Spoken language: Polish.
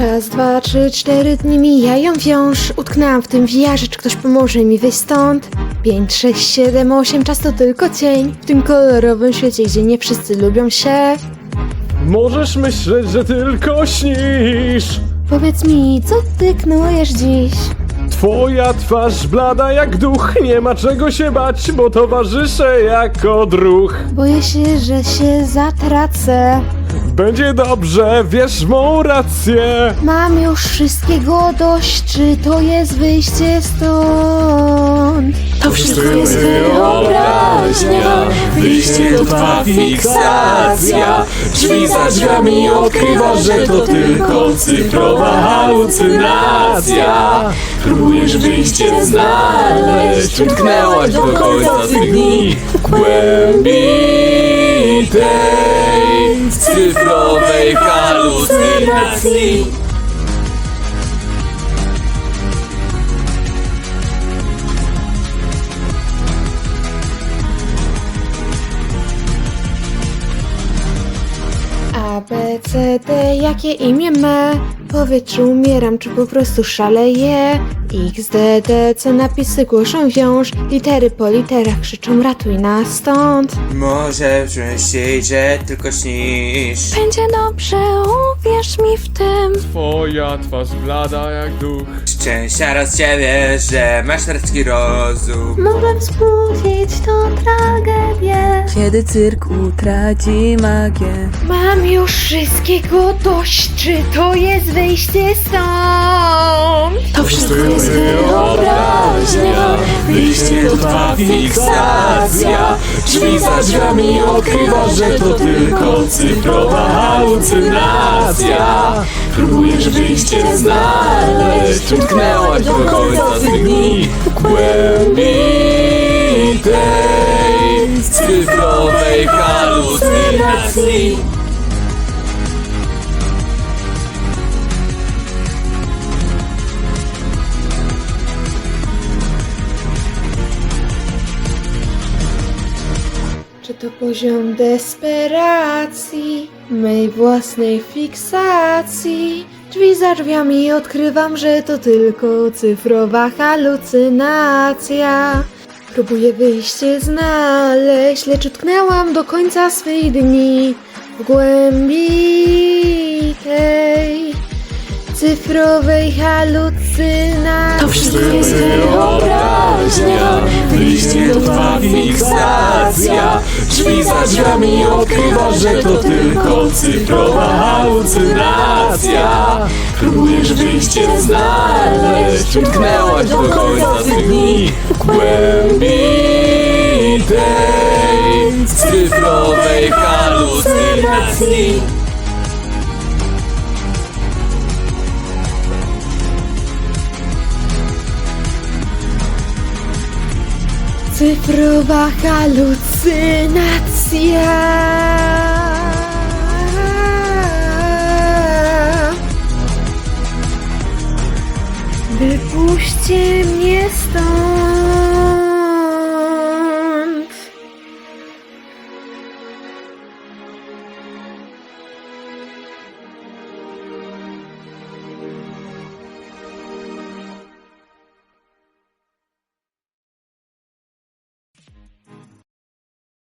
Raz, dwa, trzy, cztery dni mijają wciąż. Utknęłam w tym wiarze, czy ktoś pomoże mi wyjść stąd. Pięć, sześć, siedem, osiem, czas to tylko cień. W tym kolorowym świecie, gdzie nie wszyscy lubią się. Możesz myśleć, że tylko śnisz. Powiedz mi, co ty knujesz dziś? Twoja twarz blada jak duch, nie ma czego się bać, bo towarzyszę jako druh. Boję się, że się zatracę. Będzie dobrze, wiesz mą rację. Mam już wszystkiego dość, czy to jest wyjście stąd? To wszystko jest wyobraźnia. Wyjście to twa fiksacja. Drzwi za drzwiami odkrywasz, że to tylko cyfrowa halucynacja. Próbujesz wyjście znaleźć. Utknęłaś do końca swych dni W głębi tej cyfrowej halucynacji A, B, C, D, jakie imię ma? Powiedz, czy umieram, czy po prostu szaleję? X, D, D, C, napisy głoszą wiąż Litery po literach krzyczą, ratuj nas stąd. Może wziąć się, że tylko śnisz. Będzie dobrze, uwierz mi w tym. Twoja twarz blada jak duch. Szczęścia raz ciebie, że masz ludzki rozum. Mogę wzbudzić tą tragedię. Kiedy cyrk utraci magię. Mam już wszystkiego dość, czy to jest wyjście stąd? To wszystko jest wyobraźnia. Wyjście to twa fiksacja. Drzwi za drzwiami odkrywasz, że to tylko cyfrowa halucynacja. Próbujesz wyjście znaleźć. Utknęłaś do końca swych dni głębi tej cyfrowej halucynacji Czy to poziom desperacji, mej własnej fiksacji? Drzwi za drzwiami odkrywam, że to tylko cyfrowa halucynacja. Próbuję wyjście znaleźć, lecz utknęłam do końca swych dni w głębi tej cyfrowej halucynacji. To wszystko jest wyobraźnia. Wyjście to twa fiksacja. Drzwi za drzwiami odkrywasz, że to tylko cyfrowa halucynacja. Próbujesz wyjście znaleźć. Utknęłaś do końca swych dni W głębi tej cyfrowej halucynacji Cyfrowa halucynacja. Wypuśćcie mnie stąd.